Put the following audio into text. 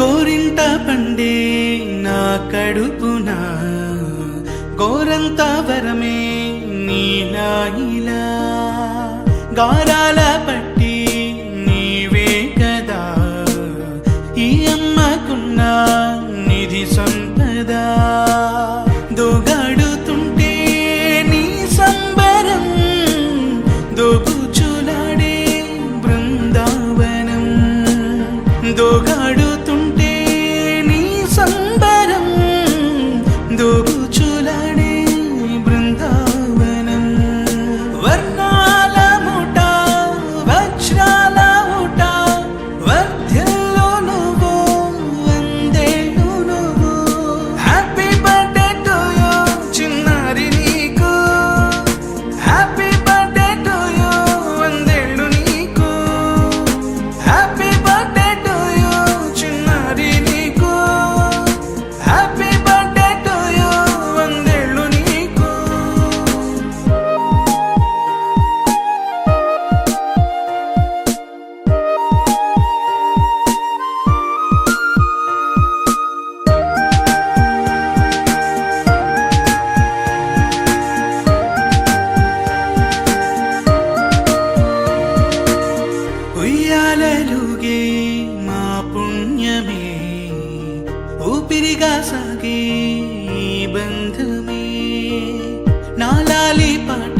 గోరింత పండే నా కడుపున గోరంత వరమే నీ నాయిలా. గారా गिरिगा सागे बंध में नालाली पाट